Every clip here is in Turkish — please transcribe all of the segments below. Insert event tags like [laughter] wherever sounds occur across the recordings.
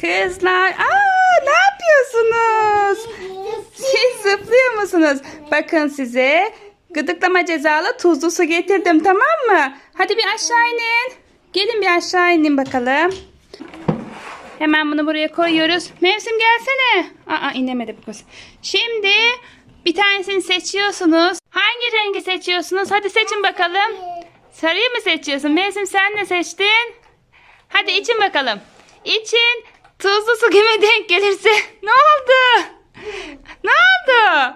Kızlar, aa ne yapıyorsunuz? Siz zıplıyor musunuz? Bakın size gıdıklama cezalı tuzlu su getirdim tamam mı? Hadi bir aşağı inin. Gelin bir aşağı inin bakalım. Hemen bunu buraya koyuyoruz. Mevsim gelsene. Aa inemedi bu kız. Şimdi bir tanesini seçiyorsunuz. Hangi rengi seçiyorsunuz? Hadi seçin bakalım. Sarıyı mı seçiyorsun? Mevsim sen ne seçtin? Hadi için bakalım. İçin. Tuzlu su kime denk gelirse. [laughs] Ne oldu? Ne oldu?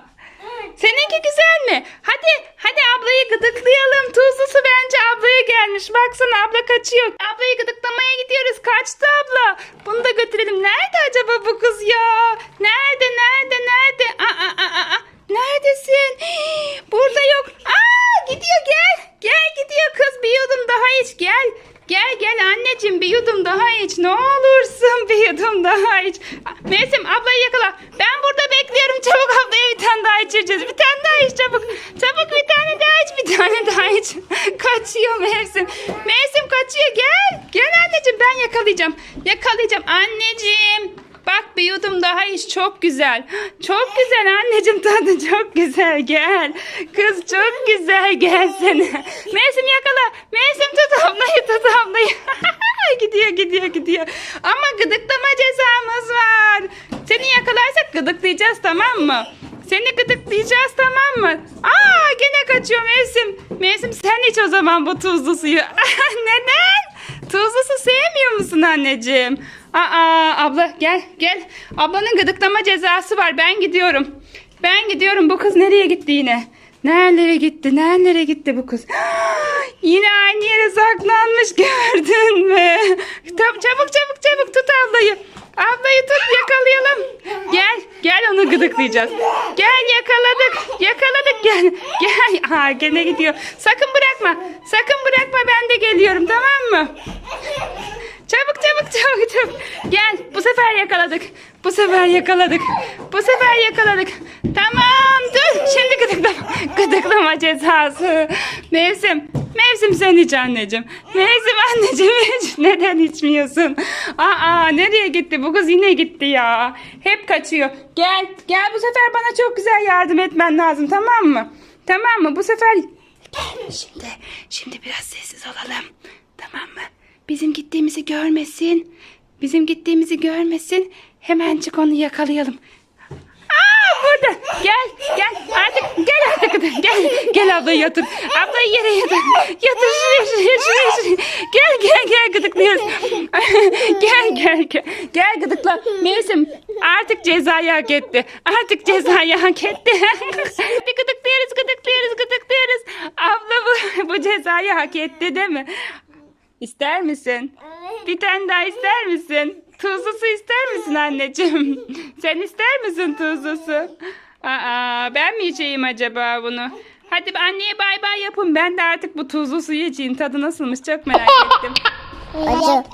Seninki güzel mi? Hadi hadi ablayı gıdıklayalım. Tuzlu su bence ablaya gelmiş. Baksana abla kaçıyor. Ablayı gıdıklamaya gidiyoruz. Kaçtı abla. Bunu da götürelim. Nerede acaba bu kız ya? Nerede nerede nerede? Aa, aa, aa, aa. Neredesin? Hii, [gasps] Burada yok. Aa gidiyor gel. Gel gidiyor kız bir yudum daha iç gel. Gel gel anneciğim bir yudum daha iç. Ne olursun daha iç. Mevsim ablayı yakala. Ben burada bekliyorum. Çabuk ablaya bir tane daha içireceğiz. Bir tane daha iç çabuk. Çabuk bir tane daha iç. Bir tane daha iç. [laughs] Kaçıyor Mevsim. Mevsim kaçıyor. Gel. Gel anneciğim ben yakalayacağım. Yakalayacağım. Anneciğim. Bak bir yudum daha iç çok güzel. Çok güzel anneciğim tadı çok güzel gel. Kız çok güzel gelsene. Mevsim yakala. Mevsim tut ablayı tut ablayı. gidiyor gidiyor gidiyor. Ama gıdıklama cezamız var. Yakalarsak gıdıklayacağız tamam mı? Seni gıdıklayacağız tamam mı? Aa gene kaçıyor Mevsim. Mevsim sen iç o zaman bu tuzlu suyu. [laughs] Neden? Tuzlu su sevmiyor musun anneciğim? Aa abla gel gel. Ablanın gıdıklama cezası var. Ben gidiyorum. Ben gidiyorum. Bu kız nereye gitti yine? Nerelere gitti? Nerelere gitti bu kız? [gasps] yine aynı yere saklanmış [laughs] gördün mü? Çabuk çabuk çabuk tut ablayı. Ablayı tut onu gıdıklayacağız. Gel yakaladık. Yakaladık gel. Gel. Aa gene gidiyor. Sakın bırakma. Sakın bırakma ben de geliyorum tamam mı? Çabuk çabuk çabuk çabuk. Gel bu sefer yakaladık. Bu sefer yakaladık. Bu sefer yakaladık. Tamam dur. Şimdi gıdıklama. [laughs] Gıdıklama cezası. Mevsim. Mevsim sen iç anneciğim. Mevsim anneciğim [laughs] hiç. Neden içmiyorsun? Aa nereye gitti? Bu kız yine gitti ya. Hep kaçıyor. Gel. Gel bu sefer bana çok güzel yardım etmen lazım tamam mı? Tamam mı? Bu sefer Gel şimdi. Şimdi biraz sessiz olalım. Tamam mı? Bizim gittiğimizi görmesin. Bizim gittiğimizi görmesin. Hemencik onu yakalayalım. Aa burada. Gel gel artık gel artık gel gel ablayı yatır. Ablayı yere yatır. Yatır şuraya şuraya şuraya şuraya. Gel gel gel gıdıklıyoruz. [laughs] gel gel gel. Gel gıdıkla. Mevsim artık cezayı hak etti. Artık cezayı hak etti. [laughs] Hadi gıdıklıyoruz gıdıklıyoruz gıdıklıyoruz. Abla bu, bu cezayı hak etti değil mi? İster misin? Bir tane daha ister misin? Tuzlu su ister misin anneciğim? [laughs] Sen ister misin tuzlu su? Aa, ben mi içeyim acaba bunu? Hadi anneye bay bay yapın. Ben de artık bu tuzlu suyu içeyim. Tadı nasılmış çok merak ettim. Acı.